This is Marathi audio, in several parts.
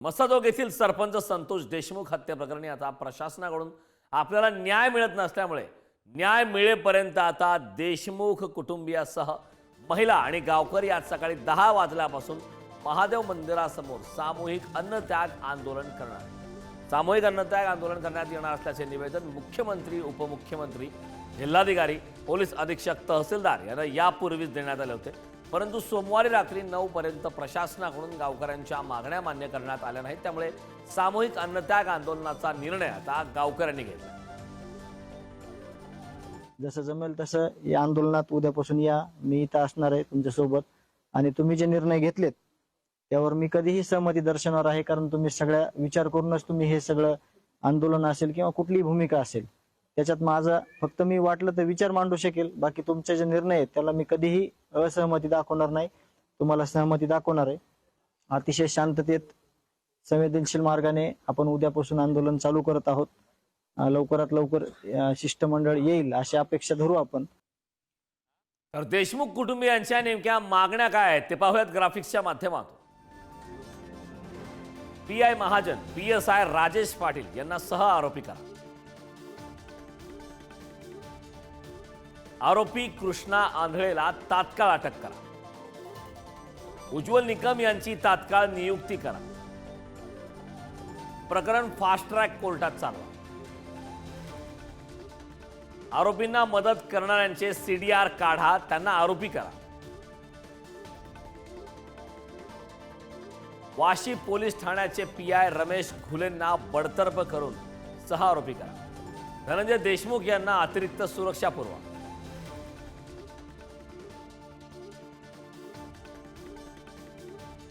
मसाजोग येथील सरपंच संतोष देशमुख हत्या प्रकरणी आता प्रशासनाकडून आपल्याला न्याय मिळत नसल्यामुळे न्याय मिळेपर्यंत आता देशमुख कुटुंबियासह महिला आणि गावकरी आज सकाळी दहा वाजल्यापासून महादेव मंदिरासमोर सामूहिक अन्नत्याग आंदोलन करणार सामूहिक अन्नत्याग आंदोलन करण्यात येणार असल्याचे निवेदन मुख्यमंत्री उपमुख्यमंत्री जिल्हाधिकारी पोलीस अधीक्षक तहसीलदार यांना यापूर्वीच देण्यात आले होते. परंतु सोमवारी रात्री नऊपर्यंत प्रशासनाकडून गावकऱ्यांच्या मागण्या मान्य करण्यात आल्या नाहीत. त्यामुळे सामूहिक अन्नत्याग आंदोलनाचा निर्णय आता गावकऱ्यांनी घेतला. जसं जमेल तसं या आंदोलनात उद्यापासून या मी इथं असणार आहे तुमच्यासोबत. आणि तुम्ही जे निर्णय घेतलेत त्यावर मी कधीही सहमती दर्शवणार आहे कारण तुम्ही सगळ्या विचार करूनच तुम्ही हे सगळं आंदोलन असेल किंवा कुठलीही भूमिका असेल. त्याच्यात माझा फक्त मी वाटलं तर विचार मांडू शकेल. बाकी तुमचे जे निर्णय आहेत त्याला मी कधीही असहमती दाखवणार नाही. तुम्हाला सहमती दाखवणार आहे. अतिशय शांततेत संवेदनशील मार्गाने आपण उद्यापासून आंदोलन चालू करत आहोत. लवकरात लवकर शिष्टमंडळ येईल अशी अपेक्षा धरू आपण. तर देशमुख कुटुंबियांच्या नेमक्या मागण्या काय आहेत ते पाहूयात ग्राफिक्सच्या माध्यमातून. P I Mahajan P S I Rajesh Patil यांना सह आरोपी करा आरोपी कृष्णा आंधळेला तात्काळ अटक करा. उज्ज्वल निकम यांची तात्काळ नियुक्ती करा. प्रकरण फास्ट ट्रॅक कोर्टात चालवा. आरोपींना मदत करणाऱ्यांचे सीडीआर काढा त्यांना आरोपी करा. वाशी पोलीस ठाण्याचे पी आय रमेश घुलेंना बडतर्फ करून सह आरोपी करा. धनंजय देशमुख यांना अतिरिक्त सुरक्षा पुरवा.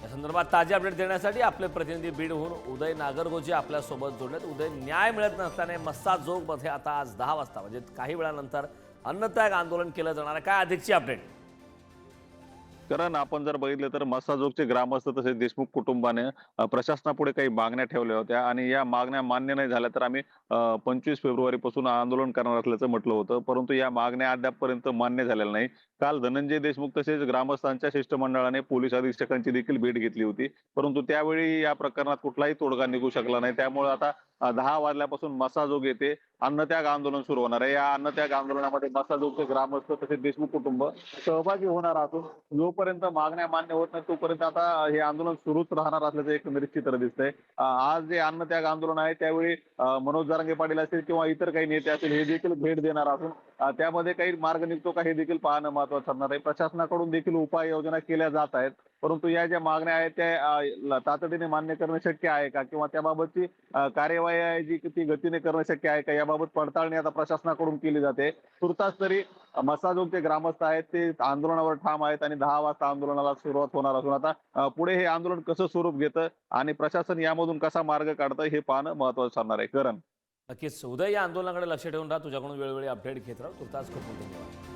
या संदर्भात ताजे अपडेट देण्यासाठी आपले प्रतिनिधी बीडहून उदय नागरगोजी आपल्यासोबत जोडलेत. उदय न्याय मिळत नसल्याने मस्सा जोगमध्ये आता आज दहा वाजता म्हणजे काही वेळानंतर अन्नत्याग आंदोलन केलं जाणार आहे. काय अधिकची अपडेट कारण आपण जर बघितलं तर मस्साजोगचे ग्रामस्थ तसेच देशमुख कुटुंबाने प्रशासनापुढे काही मागण्या ठेवल्या होत्या आणि या मागण्या मान्य नाही झाल्या तर आम्ही पंचवीस फेब्रुवारी पासून आंदोलन करणार असल्याचं म्हटलं होतं. परंतु या मागण्या अद्यापपर्यंत मान्य झालेल्या नाही काल धनंजय देशमुख तसेच ग्रामस्थांच्या शिष्टमंडळाने पोलीस अधीक्षकांची देखील भेट घेतली होती. परंतु त्यावेळी या प्रकरणात कुठलाही तोडगा निघू शकला नाही. त्यामुळे आता दहा वाजल्यापासून मसाजोग येथे अन्नत्याग आंदोलन सुरू होणार आहे. या अन्नत्याग आंदोलनामध्ये मसाजोगचे ग्रामस्थ तसेच देशमुख कुटुंब सहभागी होणार असून जोपर्यंत मागण्या मान्य होत नाही तोपर्यंत आता हे आंदोलन सुरूच राहणार असल्याचं एक निश्चित दिसतंय. आज जे अन्नत्याग आंदोलन आहे त्यावेळी मनोज जारंगे पाटील असतील किंवा इतर काही नेते असतील हे देखील भेट देणार असून त्यामध्ये काही मार्ग निघतो का हे देखील पाहणं महत्वाचं ठरणार आहे. प्रशासनाकडून देखील उपाययोजना केल्या जात आहेत. परंतु या ज्या मागण्या आहेत त्या तातडीने मान्य करणं शक्य आहे का? किंवा त्याबाबतची कार्यवाही आहे जी ती गतीने करणं शक्य आहे का? याबाबत पडताळणी आता प्रशासनाकडून केली जाते. तुर्तास तरी मसाजोगचे ग्रामस्थ आहेत ते आंदोलनावर ठाम आहेत आणि दहा वाजता आंदोलनाला सुरुवात होणार असून आता पुढे हे आंदोलन कसं स्वरूप घेतं आणि प्रशासन यामधून कसा मार्ग काढतं हे पाहणं महत्वाचं ठरणार आहे. करण. नक्कीच. उदय या आंदोलनाकडे लक्ष ठेवून राहा. तुझ्याकडून वेळोवेळी अपडेट घेत राहा. तुर्तास खूप धन्यवाद.